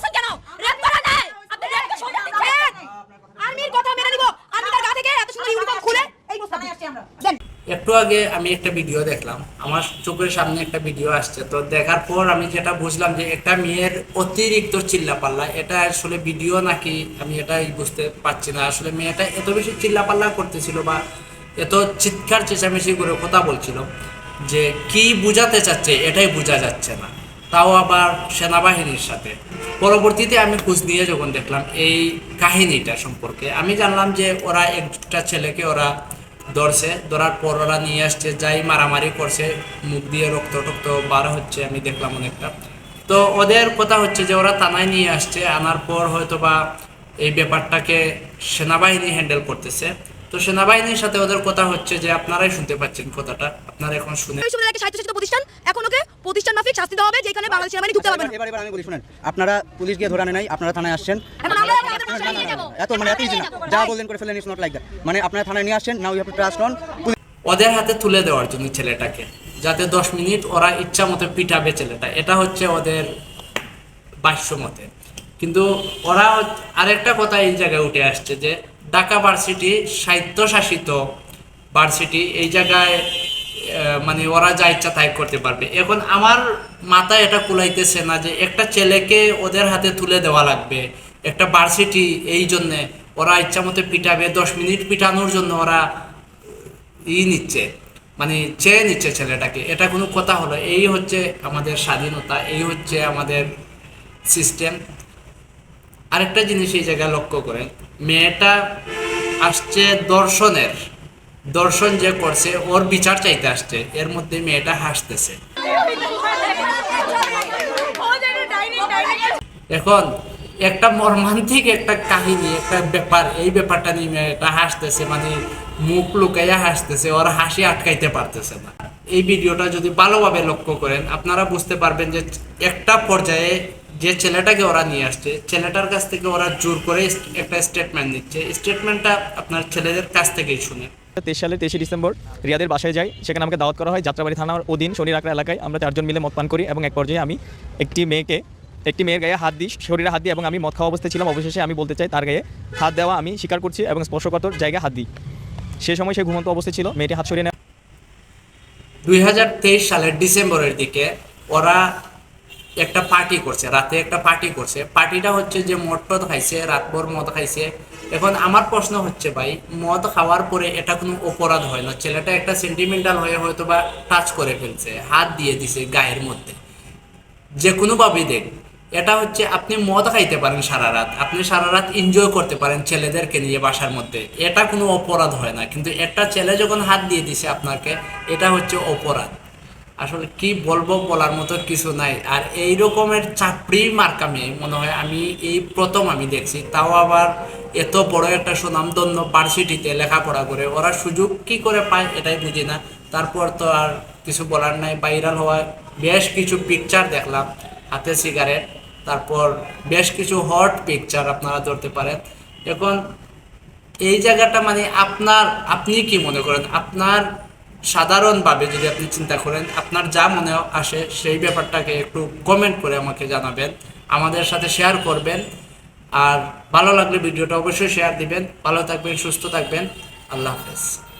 কেন? রেপ করা নাই। আপনি রেপকে সোজা দিচ্ছেন। আর্মির কথা মেনে নিব। আমি গা থেকে এত সুন্দর ইউনিফর্ম খুলে এই প্রস্তাব দিচ্ছি আমরা। একটু আগে আমি একটা ভিডিও দেখলাম। আমার চোখের সামনে একটা ভিডিও আসছে। তো দেখার পর আমি যেটা বুঝলাম যে একটা মেয়ের অতিরিক্ত চিল্লাপাল্লা এটা আসলে ভিডিও নাকি? আমি এটাই বুঝতে পারছি না। আসলে মেয়েটা এত বেশি চিল্লাপাল্লা করতেছিল বা এত চিৎকার চেঁচামেচি করে কথা বলছিল যে কি বুঝাতে চাচ্ছে এটাই বোঝা যাচ্ছে না। তাও আবার সেনাবাহিনীর সাথে। পরবর্তীতে আমি খোঁজ নিয়ে যখন দেখলাম এই কাহিনীটা সম্পর্কে, আমি জানলাম যে ওরা একটা ছেলেকে ওরা ধরছে, ধরার পর ওরা নিয়ে আসছে, যাই মারামারি করছে, মুখ দিয়ে রক্ত টক্ত বার হচ্ছে, আমি দেখলাম অনেকটা। তো ওদের কথা হচ্ছে যে ওরা থানায় নিয়ে আসছে, আনার পর হয়তো বা এই ব্যাপারটাকে সেনাবাহিনী হ্যান্ডেল করতেছে। তো সেনাবাহিনীর সাথে ওদের কথা হচ্ছে যে আপনারাই শুনতে পাচ্ছেন কথাটা আপনারা এখন শুনে স্বায়ত্তশাসিত প্রতিষ্ঠান? এখন ওকে প্রতিষ্ঠান মাফিক শাস্তি দেওয়া হবে যেখানে বাংলাদেশ সেনাবাহিনী ঢুকতে পারবে না। এবার এবার আমি বলি শুনেন আপনারা পুলিশ গিয়ে ধরে আনে নাই আপনারা থানায় আসছেন। এখন আমরা আমাদের প্রতিষ্ঠানে নিয়ে যাব। এত মানে এত ইজি না। যা বললেন করে ফেলেন ইটস নট লাইক দ্যাট মানে আপনারা থানায় নিয়ে আসছেন now you have to trust on ওদের হাতে তুলে দেওয়ার জন্য ছেলেটাকে যাতে দশ মিনিট ওরা ইচ্ছা মতো পিটাবে ছেলেটা। এটা হচ্ছে ওদের বাস্য মতে। কিন্তু ওরা আরেকটা কথা এই জায়গায় উঠে আসছে যে ঢাকা ভার্সিটি স্বায়ত্তশাসিত ভার্সিটি, এই জায়গায় মানে ওরা যা ইচ্ছা তাই করতে পারবে। এখন আমার মাথায় এটা কুলাইতেছে না যে একটা ছেলেকে ওদের হাতে তুলে দেওয়া লাগবে। একটা ভার্সিটি, এই জন্যে ওরা ইচ্ছা মতো পিটাবে, দশ মিনিট পিটানোর জন্য ওরা ই নিচ্ছে মানে চেয়ে নিচ্ছে ছেলেটাকে। এটা কোনো কথা হলো এই হচ্ছে আমাদের স্বাধীনতা, এই হচ্ছে আমাদের সিস্টেম আরেকটা জিনিস এই জায়গায় লক্ষ্য করেন, মেয়েটা আসছে দর্শনের, দর্শন যে করছে, ওর বিচার চাইতে আসছে, এর মধ্যে মেয়েটা হাসতেছে। এখন একটা মর্মান্তিক একটা কাহিনী, একটা ব্যাপার, এই ব্যাপারটা নিয়ে মেয়েটা হাসতেছে মানে মুখ লুকাইয়া হাসতেছে, ওর হাসি আটকাইতে পারতেছে না। এই ভিডিওটা যদি ভালোভাবে লক্ষ্য করেন, আপনারা বুঝতে পারবেন যে একটা পর্যায়ে যে ছেলেটাকে ওরা নিয়ে আসছে ছেলেটার কাছ থেকে ওরা জোর করে একটা স্টেটমেন্ট নিচ্ছে। স্টেটমেন্টটা আপনার ছেলেদের কাছ থেকেই শুনে। তেইশ সালের তেইশে ডিসেম্বর রিয়াদের বাসায় যাই সেখানে আমাকে দাওয়াত করা হয় যাত্রাবাড়ি থানার অধীন শনির আকড়া এলাকায়। আমরা চারজন মিলে মদ পান করি এবং এক পর্যায়ে আমি একটি মেয়েকে একটি মেয়ের গায়ে হাত দিই শরীরে হাত দিই এবং আমি মদ খাওয়া অবস্থায় ছিলাম। অবশেষে আমি বলতে চাই তার গায়ে হাত দেওয়া আমি স্বীকার করছি এবং স্পর্শকাতর জায়গায় হাত দিই। সে সময় সে ঘুমন্ত অবস্থায় ছিল মেয়েটি হাত সরিয়ে নেয়। দুই হাজার তেইশ সালের ডিসেম্বরের দিকে ওরা একটা পার্টি করছে, রাতে একটা পার্টি করছে। পার্টিটা হচ্ছে যে মদ টদ খাইছে, রাতভর মদ খাইছে। এখন আমার প্রশ্ন হচ্ছে ভাই, মদ খাওয়ার পরে এটা কোনো অপরাধ হয় না? ছেলেটা একটা সেন্টিমেন্টাল হয়ে হয়তো বা টাচ করে ফেলছে, হাত দিয়ে দিছে গায়ের মধ্যে। যে কোনোভাবেই দেখ, এটা হচ্ছে আপনি মদ খাইতে পারেন সারা রাত আপনি সারা রাত এনজয় করতে পারেন ছেলেদেরকে নিয়ে বাসার মধ্যে। এটা কোনো অপরাধ হয় না, কিন্তু একটা ছেলে যখন হাত দিয়ে দিছে আপনাকে, এটা হচ্ছে অপরাধ। আসলে কি বলব বলার মতো কিছু নাই। আর এই রকমের চাপড়ি মার্কা মেয়ে, মনে হয় আমি এই প্রথম আমি দেখছি। তাও আবার এত বড় একটা সুনামধন্য ভার্সিটিতে লেখাপড়া করে, ওরা সুযোগ কি করে পায় এটাই বুঝি না। তারপর তো আর কিছু বলার নাই ভাইরাল হওয়া বেশ কিছু পিকচার দেখলাম, হাতে সিগারেট তারপর বেশ কিছু হট পিকচার আপনারা ধরতে পারেন। এখন এই জায়গাটা মানে আপনার, আপনি কি মনে করেন? আপনার সাধারণভাবে যদি আপনি চিন্তা করেন, আপনার যা মনে আসে সেই ব্যাপারটাকে একটু কমেন্ট করে আমাকে জানাবেন, আমাদের সাথে শেয়ার করবেন, আর ভালো লাগলে ভিডিওটা অবশ্যই শেয়ার দিবেন। ভালো থাকবেন, সুস্থ থাকবেন। আল্লাহ হাফেজ।